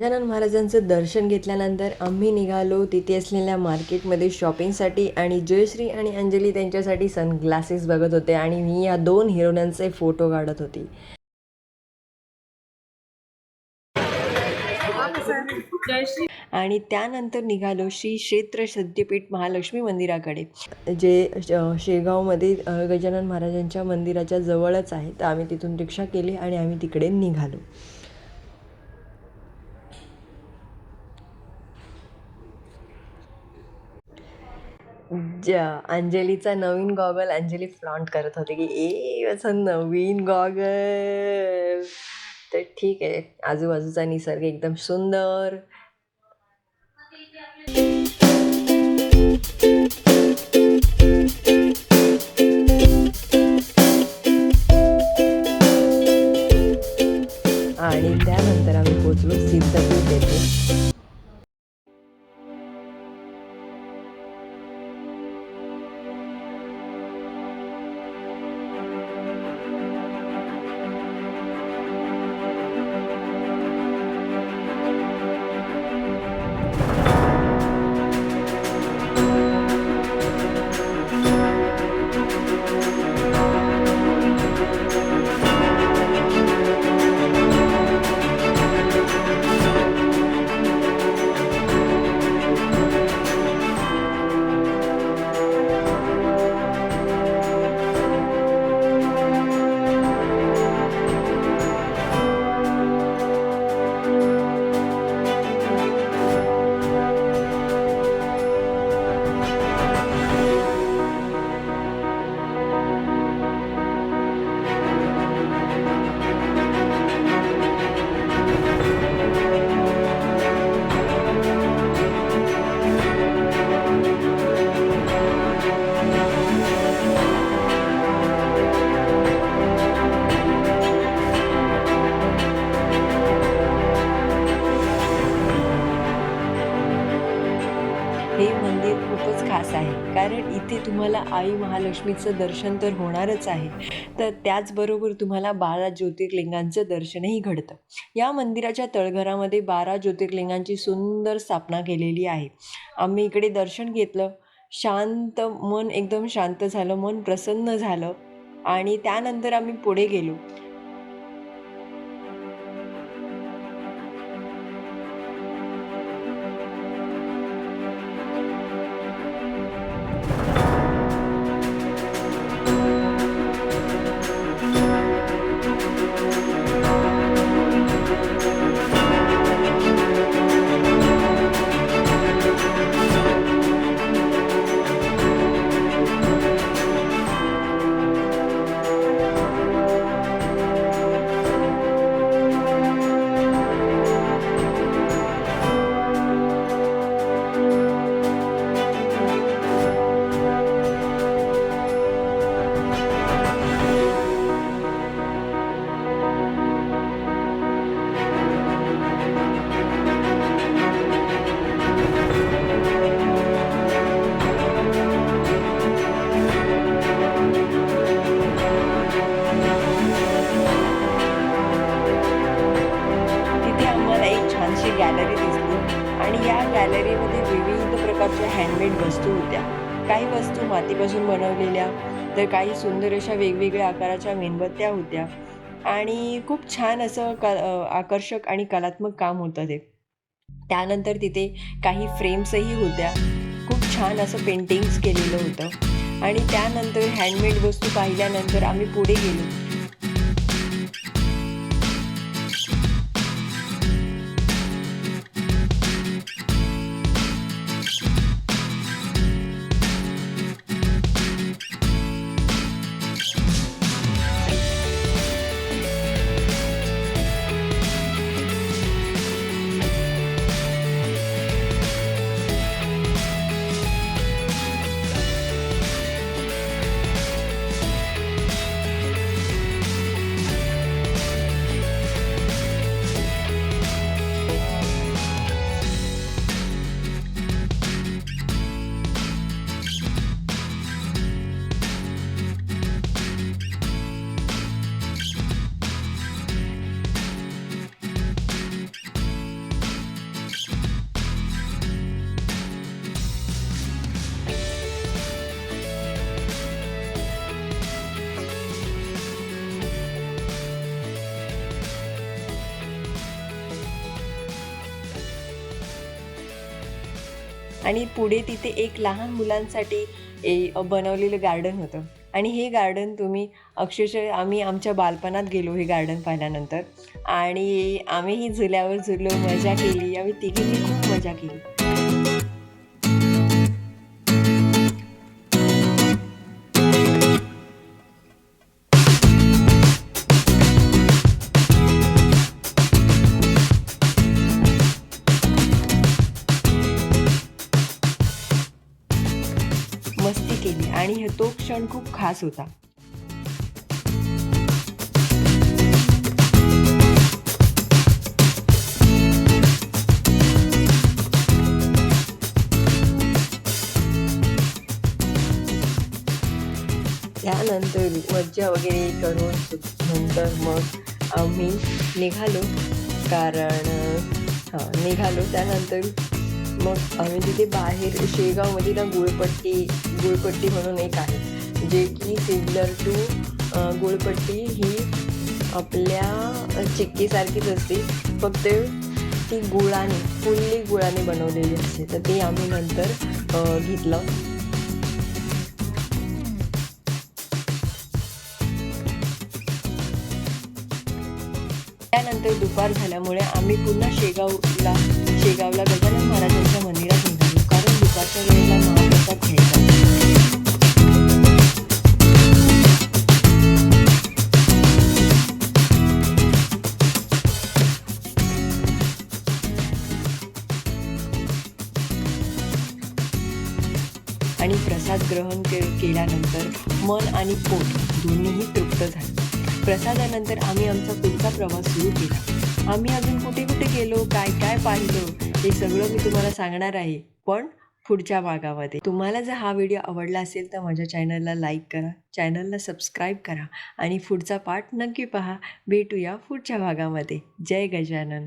गजानन महाराजांचं दर्शन घेतल्यानंतर आम्ही निघालो तिथे असलेल्या मार्केटमध्ये शॉपिंगसाठी आणि जयश्री आणि अंजली त्यांच्यासाठी सनग्लासेस बघत होते आणि मी या दोन हिरोनांचे फोटो काढत होती. आणि त्यानंतर निघालो श्री क्षेत्र सत्यपीठ महालक्ष्मी मंदिराकडे जे शेगावमध्ये गजानन महाराजांच्या मंदिराच्या जवळच आहे. तर आम्ही तिथून रिक्षा केली आणि आम्ही तिकडे निघालो. अंजलीचा नवीन गॉगल अंजली फ्लॉन्ट करत होते की ए असं नवीन गॉगल. तर ठीक आहे आजूबाजूचा निसर्ग एकदम सुंदर. आणि त्यानंतर आम्ही पोचलो सिद्धपीठ येथे कारण इथे तुम्हाला आई महालक्ष्मीचं दर्शन तर होणारच आहे. तर त्याचबरोबर तुम्हाला बारा ज्योतिर्लिंगांचं दर्शनही घडतं. या मंदिराच्या तळघरामध्ये बारा ज्योतिर्लिंगांची सुंदर स्थापना केलेली आहे. आम्ही इकडे दर्शन घेतलं. शांत मन एकदम शांत झालं. मन प्रसन्न झालं. आणि त्यानंतर आम्ही पुढे गेलो. वस्तू होत्या. काही वस्तू मातीपासून बनवलेल्या तर काही सुंदर अशा वेगवेगळ्या आकाराच्या मेणबत्त्या होत्या. आणि खूप छान असं क आकर्षक आणि कलात्मक काम होतं ते. त्यानंतर तिथे काही फ्रेम्सही होत्या. खूप छान असं पेंटिंग्स केलेलं होतं. आणि त्यानंतर हँडमेड वस्तू पाहिल्यानंतर आम्ही पुढे गेलो. आणि पुढे तिथे एक लहान मुलांसाठी ए बनवलेलं गार्डन होतं. आणि हे गार्डन तुम्ही अक्षरशः आम्ही आमच्या बालपणात गेलो हे गार्डन पाहिल्यानंतर आणि आम्हीही झुल्यावर झुललो मजा केली. आम्ही तिघींनी खूप मजा केली. क्षण खूप खास होता. त्यानंतर मज्जा वगैरे करून नंतर मग आम्ही निघालो. कारण हां निघालो. त्यानंतर मग आम्ही तिथे बाहेर शेगावमध्ये ना गुळपट्टी गुळपट्टी म्हणून एक आहे. जे की सिमिलर टू गुळपट्टी ही आपल्या चिक्कीसारखीच असते. फक्त ती गुळाने फुल्ली गुळाने बनवलेली असते. तर ती आम्ही नंतर घेतलं. त्यानंतर दुपार झाल्यामुळे आम्ही पुन्हा शेगावला शेगावला गजानन महाराजांच्या मंदिरात निघालो. कारण दुपारच्या वेळेला महाप्रसाद घ्यायचा. प्रसाद ग्रहण के केल्यानंतर मन आणि पोट दोन्हीही तृप्त झाले. प्रसादानंतर आम्ही आमचा पुढचा प्रवास सुरू केला. आम्ही अजून कुठे कुठे गेलो काय काय पाहिलं हे सगळं मी तुम्हाला सांगणार आहे. पण पुढच्या भागामध्ये. तुम्हाला जर हा व्हिडिओ आवडला असेल तर माझ्या चॅनलला लाईक करा चॅनलला सबस्क्राईब करा आणि पुढचा पाठ नक्की पहा. भेटूया पुढच्या भागामध्ये. जय गजानन.